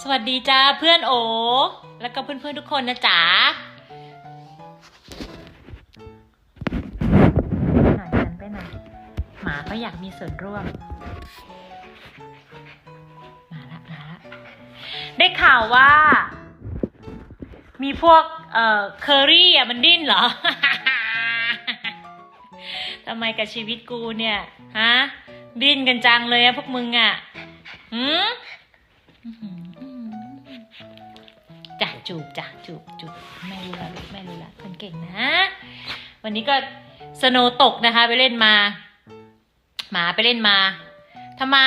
สวัสดีจ้าเพื่อนโอ แล้วก็เพื่อนๆทุกคนนะจ๋าหน่อยหันไปหน่อยหมาก็อยากมีส่วนร่วม มาละมาละได้ข่าวว่า มีพวกเอ่อเคอรี่อะมันดิ้นเหรอทำไมกับชีวิตกูเนี่ย ฮะ ดิ้นกันจังเลยอะพวกมึงอะหืมอื้อหือ จูบจ้ะจูบจูบแม่รู้ล้วลูกแม่รู้ล้วคนเก่งนะ วันนี้ก็สโนตกนะคะ ไปเล่นมา หมาไปเล่นมาทำไม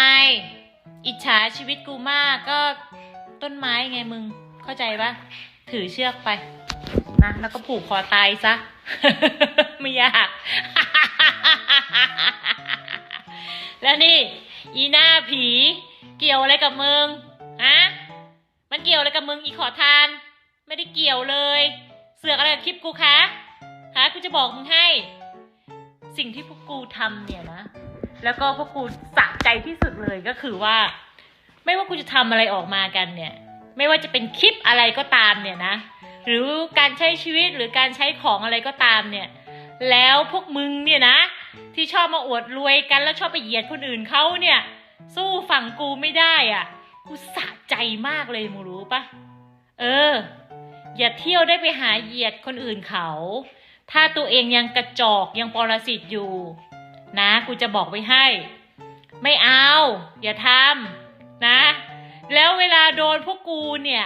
อิจฉาชีวิตกูมากก็ต้นไม้ไงมึงเข้าใจปะถือเชือกไปนะแล้วก็ผูกคอตายซะ ไม่ยาก แล้วนี่ อีหน้าผี เกี่ยวอะไรกับมึงฮะมันเกี่ยวอะไรกับมึงอีขอทาน ไม่ได้เกี่ยวเลย เสือกอะไรกับคลิปกูคะฮะกูจะบอกมึงให้ สิ่งที่พวกกูทำเนี่ยนะ แล้วก็พวกกูสะใจที่สุดเลยก็คือว่า ไม่ว่ากูจะทำอะไรออกมากันเนี่ย ไม่ว่าจะเป็นคลิปอะไรก็ตามเนี่ยนะ หรือการใช้ชีวิตหรือการใช้ของอะไรก็ตามเนี่ย แล้วพวกมึงเนี่ยนะ ที่ชอบมาอวดรวยกันแล้วชอบไปเหยียดคนอื่นเขาเนี่ย สู้ฝั่งกูไม่ได้อะ กูสะใจมากเลยมึงรู้ปะเออ อย่าเที่ยวได้ไปหาเหยียดคนอื่นเขา ถ้าตัวเองยังกระจอกยังปรสิตอยู่ นะกูจะบอกไว้ให้ ไม่เอา อย่าทำนะ แล้วเวลาโดนพวกกูเนี่ย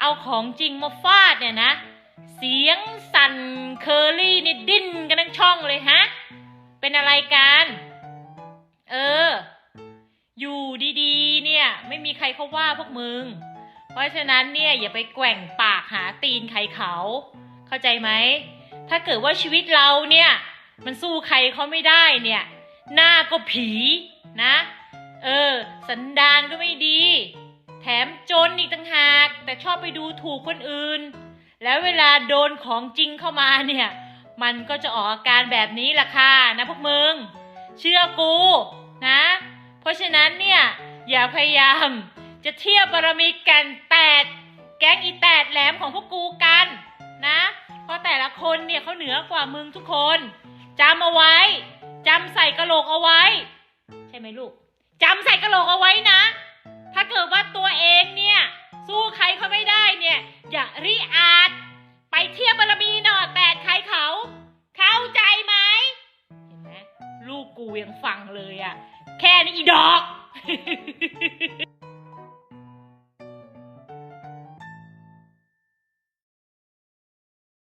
เอาของจริงมาฟาดเนี่ยนะ เสียงสั่นเคอรี่นี่ดิ้นกันทั้งช่องเลยฮะ เป็นอะไรกัน เออ อยู่ดีๆ เนี่ย ไม่มีใครเขาว่าพวกมึง เพราะฉะนั้นเนี่ยอย่าไปแกว่งปากหาตีนใครเขา เข้าใจไหม ถ้าเกิดว่าชีวิตเราเนี่ย มันสู้ใครเขาไม่ได้เนี่ย หน้าก็ผีนะ เออ สันดานก็ไม่ดี แถมจนอีกต่างหาก แต่ชอบไปดูถูกคนอื่น แล้วเวลาโดนของจริงเข้ามาเนี่ย มันก็จะออกอาการแบบนี้ล่ะค่ะนะพวกมึง เชื่อกูนะ เพราะฉะนั้นเนี่ยอย่าพยายาม จะเทียบบารมีแกันแตดแก๊งอีแตดแหลมของพวกกูกันนะ เพราะแต่ละคนเนี่ยเขาเหนือกว่ามึงทุกคนจำเอาไว้จำใส่กระโหลกเอาไว้ ใช่ไหมลูกจำใส่กระโหลกเอาไว้นะ ถ้าเกิดว่าตัวเองเนี่ยสู้ใครเขาไม่ได้เนี่ยอย่าริอาดไปเทียบบารมีหน่อแตดใครเขา เข้าใจไหมเห็นไหมลูกกูยังฟังเลยอะแค่นี้อีดอก